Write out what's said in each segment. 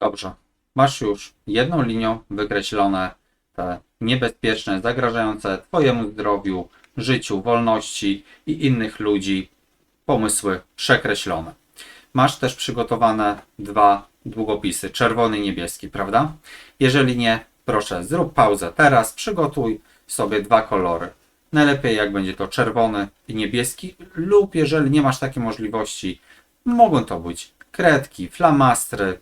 Dobrze. Masz już jedną linią wykreślone te niebezpieczne, zagrażające Twojemu zdrowiu, życiu, wolności i innych ludzi pomysły przekreślone. Masz też przygotowane dwa długopisy, czerwony i niebieski, prawda? Jeżeli nie, proszę zrób pauzę teraz, przygotuj sobie dwa kolory. Najlepiej jak będzie to czerwony i niebieski lub jeżeli nie masz takiej możliwości, mogą to być kredki, flamastry,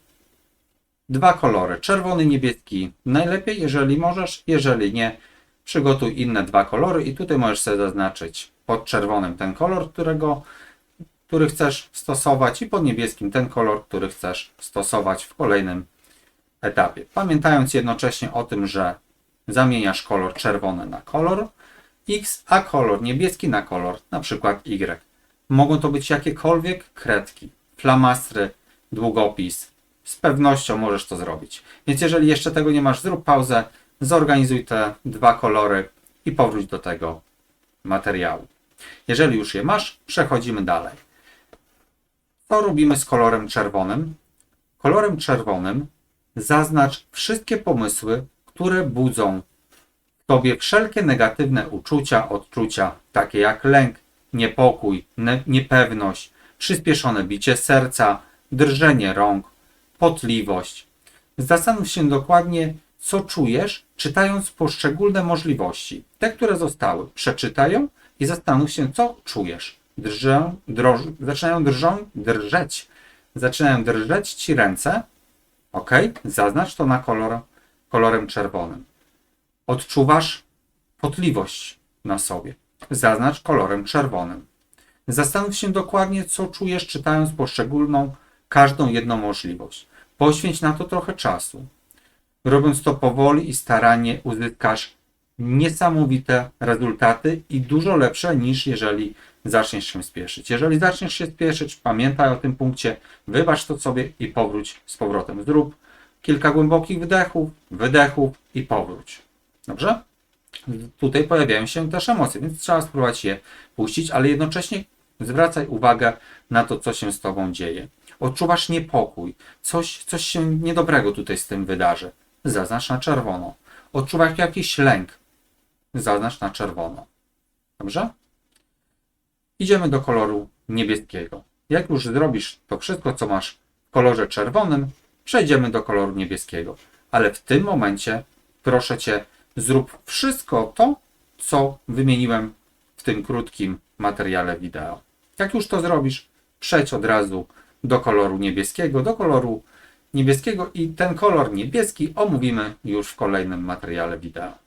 dwa kolory, czerwony niebieski. Najlepiej, jeżeli możesz, jeżeli nie, przygotuj inne dwa kolory i tutaj możesz sobie zaznaczyć pod czerwonym ten kolor, którego, który chcesz stosować i pod niebieskim ten kolor, który chcesz stosować w kolejnym etapie. Pamiętając jednocześnie o tym, że zamieniasz kolor czerwony na kolor X, a kolor niebieski na kolor na przykład Y. Mogą to być jakiekolwiek kredki, flamastry, długopis. Z pewnością możesz to zrobić. Więc jeżeli jeszcze tego nie masz, zrób pauzę, zorganizuj te dwa kolory i powróć do tego materiału. Jeżeli już je masz, przechodzimy dalej. Co robimy z kolorem czerwonym? Kolorem czerwonym zaznacz wszystkie pomysły, które budzą w tobie wszelkie negatywne uczucia, odczucia, takie jak lęk, niepokój, niepewność, przyspieszone bicie serca, drżenie rąk, potliwość. Zastanów się dokładnie, co czujesz, czytając poszczególne możliwości. Te, które zostały, przeczytaj ją i zastanów się, co czujesz. Drżę, droż, zaczynają drżą, drżeć. Zaczynają drżeć ci ręce. Ok, zaznacz to na kolor, kolorem czerwonym. Odczuwasz potliwość na sobie. Zaznacz kolorem czerwonym. Zastanów się dokładnie, co czujesz, czytając poszczególną, każdą jedną możliwość. Poświęć na to trochę czasu. Robiąc to powoli i starannie, uzyskasz niesamowite rezultaty i dużo lepsze niż jeżeli zaczniesz się spieszyć. Jeżeli zaczniesz się spieszyć, pamiętaj o tym punkcie, wybacz to sobie i powróć z powrotem. Zrób kilka głębokich wdechów, wydechów i powróć. Dobrze? Tutaj pojawiają się też emocje, więc trzeba spróbować je puścić, ale jednocześnie zwracaj uwagę na to, co się z tobą dzieje. Odczuwasz niepokój, coś, coś się niedobrego tutaj z tym wydarzy. Zaznacz na czerwono. Odczuwasz jakiś lęk. Zaznacz na czerwono. Dobrze? Idziemy do koloru niebieskiego. Jak już zrobisz to wszystko, co masz w kolorze czerwonym, przejdziemy do koloru niebieskiego. Ale w tym momencie proszę Cię, zrób wszystko to, co wymieniłem w tym krótkim materiale wideo. Jak już to zrobisz, przejdź od razu do koloru niebieskiego, do koloru niebieskiego i ten kolor niebieski omówimy już w kolejnym materiale wideo.